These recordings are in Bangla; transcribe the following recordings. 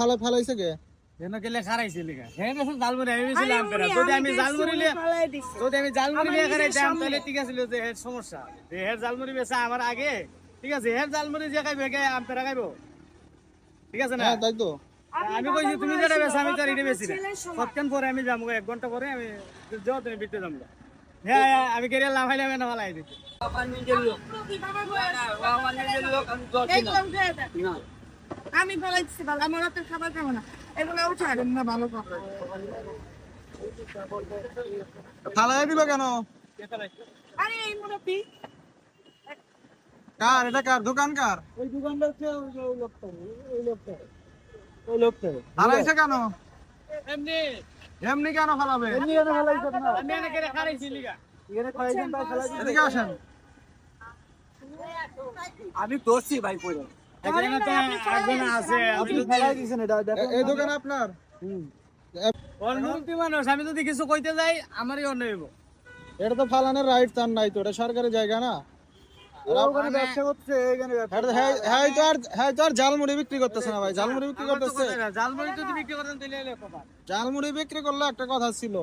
ফালা ফালাইছে কে? এনে গেলে খারাইছে লিগা? হ্যাঁ গেছে জালমুড়ি আমি ছিলাম পেরা যদি আমি জালমুড়ি লিয়ে যদি আমি জালমুড়ি লিয়ে খারাইতাম তাহলে ঠিক আছে যে হের সমস্যা। যে হের জালমুড়ি বেচা আমার আগে। ঠিক আছে হের জালমুড়ি যে খাইবে কে আম পেরা খাইবো। ঠিক আছে না? হ্যাঁ তাই তো আমি কইছি তুমি যেটা বেচা আমি তার এটা বেশি না। কতক্ষণ পরে আমি যাব এক ঘণ্টা পরে আমি যাও তুমি বিটতে যাব হ্যাঁ হ্যাঁ, আমি কেটে লাফাইলাম না ভালাই দিচ্ছি আমি ফেলাইছি ভালো আমার হাতের খাবার খাব না। এগুলো উঠাবেন না ভালো কথা। ফালাই দিল কেন? আরে এই মুরব্বী। কার এটা কার? দোকান কার? ওই দোকানদার কে ওই লোকটা ওই লোকটা ওই লোকটা। ফালাইছে কেন? এমনি। এমনি কেন ফালাবে? এমনি এনে ভালাইছে না আমি এনে কেটে খারাইছি লিগা। এখানে কয়েকজন তাই খালাইছি এদিকে আসেন। আমি করছি ভাই পরে এখানে তো একজন আছে আপনি ফেলাই দিছেন এটা এ- এই দোকান আপনার? মানুষ আমি যদি কিছু কইতে যাই আমারই অন্য এটা তো ফালানোর রাইট তার নাই তো এটা সরকারি জায়গা না? ওখানে ব্যবসা করছে এখানে এটা- তো আর তো আর জালমুড়ি বিক্রি করতেছে না ভাই জালমুড়ি বিক্রি করতেছে। জালমুড়ি বিক্রি করেন তাহলে এলে কথা জালমুড়ি বিক্রি করলে একটা কথা ছিল।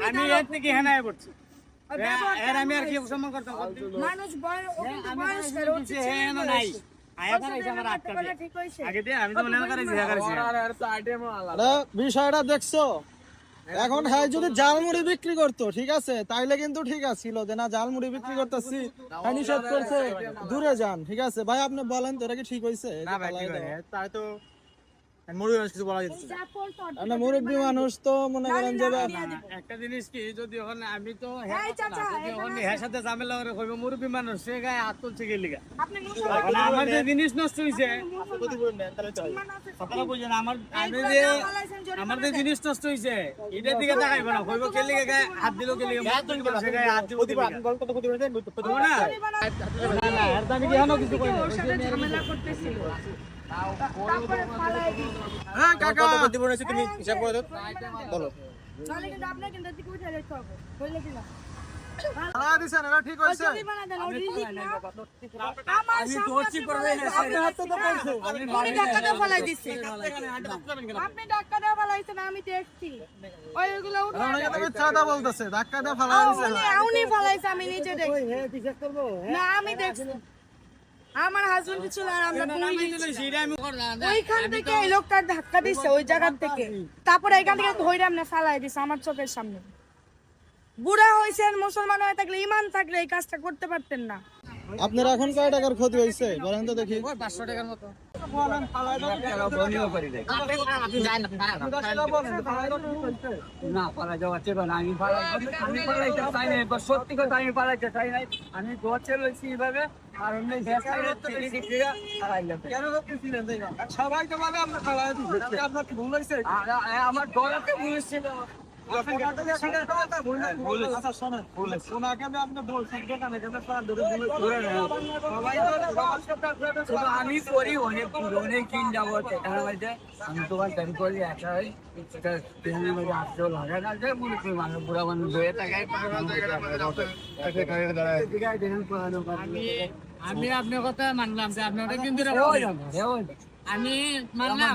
আমি হ্যাঁ হ্যাঁ আমি আর কি সম্মান করতাম মানুষ বয়স হ্যাঁ বিষয়টা দেখছ? এখন হ্যাঁ যদি জালমুড়ি বিক্রি করতো ঠিক আছে তাইলে কিন্তু ঠিক আছিল যে না জালমুড়ি বিক্রি করতেছি নিষেধ করছে দূরে যান ঠিক আছে। ভাই আপনি বলেন তো এটা কি ঠিক হয়েছে? কিছু বলা যাচ্ছে যা পড়তো আমরা মুরব্বী মানুষ তো মনে করেন যে একটা জিনিস কি যদি ওখানে আমি তো হ্যাঁ হ্যাঁ সাথে ঝামেলা করে কইবো মুরব্বী মানুষ সে গায়ে হাত তুলছে আমার যে জিনিস নষ্ট হইছে আমার আমি যে আমার যে জিনিস নষ্ট হইছে এটার দিকে তাকাইবো না কইবো কেলি গায়ে হাত দিলো কেলি সে গায়ে হাত দিব দিবি না। দিব না। না না এর দামি কি এখনও কিছু কই না ঝামেলা করতেছিল। হ্যাঁ তুমি হিসাব করে দাও। বলো। ঠিক আমি দেখছি বলতেছে ধাক্কা দিয়ে ফালাই উনি নিজে দেখছি। হ্যাঁ না আমি দেখছি। আমার হাজবেন্ড ছিল আর আমরা ওইখান থেকে এই লোকটার ধাক্কা দিচ্ছে ওই জায়গা থেকে। তারপরে এখান থেকে ধৈরাম না ফালাই দিছে আমার চোখের সামনে। বুড়া হয়েছেন মুসলমান হয়ে থাকলে ইমান থাকলে এই কাজটা করতে পারতেন না। আপনার এখন কয় টাকার ক্ষতি হয়েছে বলেন তো দেখি। পাঁচশো টাকার মতো। আমি সবাই তো দিচ্ছি আপনার কি ভুল হয়েছে? আমার গলাতে শোনেন ওনাকে আমি আপনার কথা মানলাম যে আপনি ওটা কিন্তু আমি মানলাম।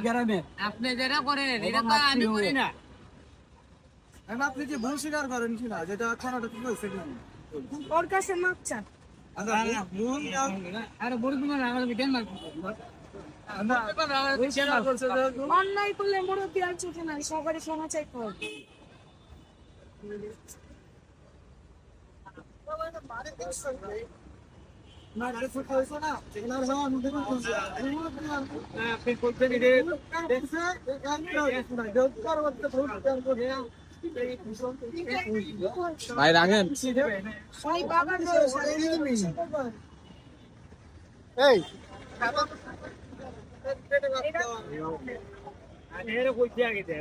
আপনি যেটা করেন, এটা তো আমি করি না। আপনি কি ভুল স্বীকার করেন কিনা যেটা এখন ওটা কি হয়েছে কি ওর কাছে মাপ চান আচ্ছা অন্যায় করলে মুরব্বী আর চোখে না সবারই শোনা চাইতে না দেখ ভাই রাখেন এই এর কইছি আগে যে